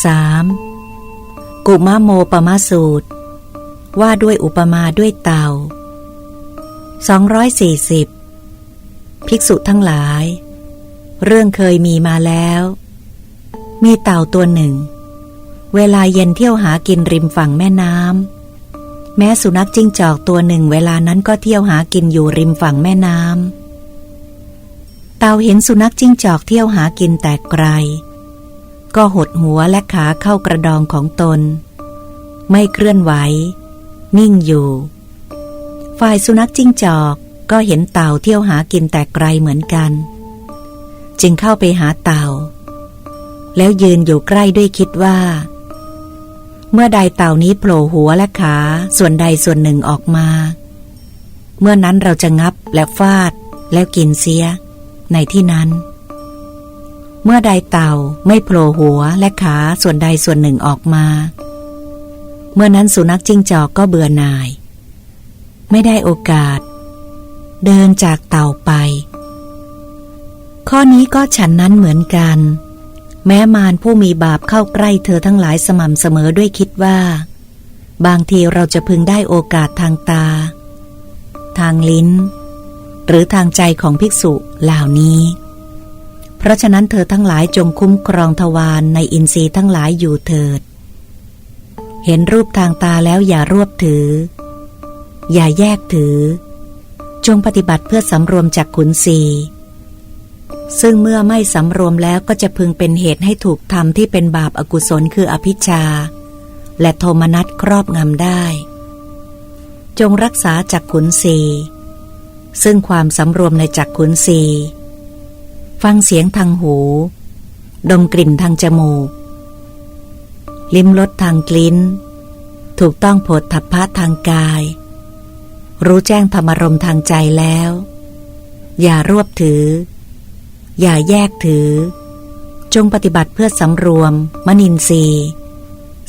3. กุมะโมปมะสูตร ว่าด้วยอุปมาด้วยเต่า240 ภิกษุทั้งหลาย เรื่องเคยมีมาแล้ว มีเต่าตัวหนึ่ง เวลาเย็นเที่ยวหากินริมฝั่งแม่น้ำแม้สุนัขจิ้งจอกตัวหนึ่งเวลานั้นก็เที่ยวหากินอยู่ริมฝั่งแม่น้ำเต่าเห็นสุนัขจิ้งจอกเที่ยวหากินแต่ไกล ก็หดหัวและขาเข้ากระดองของตน ไม่เคลื่อนไหว นิ่งอยู่ ฝ่ายสุนัขจิ้งจอกก็เห็นเต่าเที่ยวหากินแต่ไกลเหมือนกัน จึงเข้าไปหาเต่า แล้วยืนอยู่ใกล้ด้วยคิดว่า เมื่อใดเต่านี้โผล่หัวและขาส่วนใดส่วนหนึ่งออกมา เมื่อนั้นเราจะงับและฟาดแล้วกินเสีย ในที่นั้น เมื่อใดเต่าไม่โผล่หัวและขาส่วนใดส่วนหนึ่งออกมา เมื่อนั้นสุนัขจิ้งจอกก็เบื่อหน่าย ไม่ได้โอกาส เดินจากเต่าไป ข้อนี้ก็ฉันนั้นเหมือนกัน แม้มารผู้มีบาปเข้าใกล้เธอทั้งหลายสม่ำเสมอด้วยคิดว่า บางทีเราจะพึงได้โอกาสทางตา ทางลิ้น หรือทางใจของภิกษุเหล่านี้ เพราะฉะนั้นเธอทั้งหลายจงคุ้มครองทวารในอินทรีย์ทั้งหลายอยู่เถิด เห็นรูปทางตาแล้วอย่ารวบถือ อย่าแยกถือ จงปฏิบัติเพื่อสำรวมจากขุนศีซึ่งเมื่อไม่สำรวมแล้วก็จะพึงเป็นเหตุให้ถูกทำที่เป็นบาปอากุศลคืออภิชา และโทมนัสครอบงำได้ จงรักษาจากขุนศีซึ่งความสำรวมในจักขุนศี ฟังเสียงทางหู ดมกลิ่นทางจมูก ลิ้มรสทางกลิ้น ถูกต้องโผดทัพพะทางกาย รู้แจ้งธรรมรมทางใจแล้ว อย่ารวบถือ อย่าแยกถือ จงปฏิบัติเพื่อสำรวม มนินทรีย์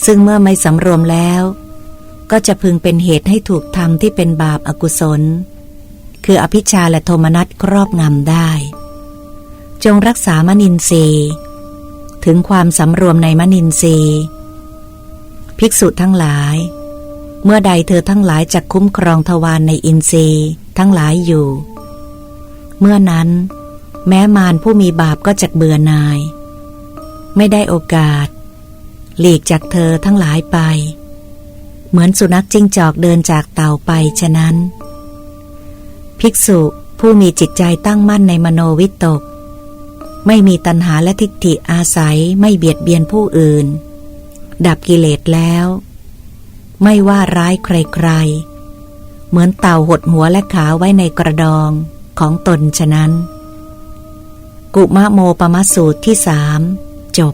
ซึ่งเมื่อไม่สำรวมแล้ว ก็จะพึงเป็นเหตุให้ถูกทำที่เป็นบาปอากุศล คืออภิชาและโทมนัสครอบงำได้ จงรักษามนินทรีย์ ถึงความสำรวมในมนินทรีย์ ภิกษุทั้งหลาย เมื่อใดเธอทั้งหลายจะคุ้มครองทวารในอินทรีย์ทั้งหลายอยู่ เมื่อนั้น แม้มารผู้มีบาปก็จะเบื่อนาย ไม่ได้โอกาส หลีกจากเธอทั้งหลายไป เหมือนสุนัขจิ้งจอกเดินจากเต่าไปฉะนั้น ภิกษุผู้มีจิตใจตั้งมั่นในมโนวิตก ไม่มีตัณหาและทิฏฐิอาศัยไม่เบียดเบียนผู้อื่น ดับกิเลสแล้ว ไม่ว่าร้ายใครๆ เหมือนเต่าหดหัวและขาไว้ในกระดองของตนฉะนั้น กุมะโมปมสูตรที่สามจบ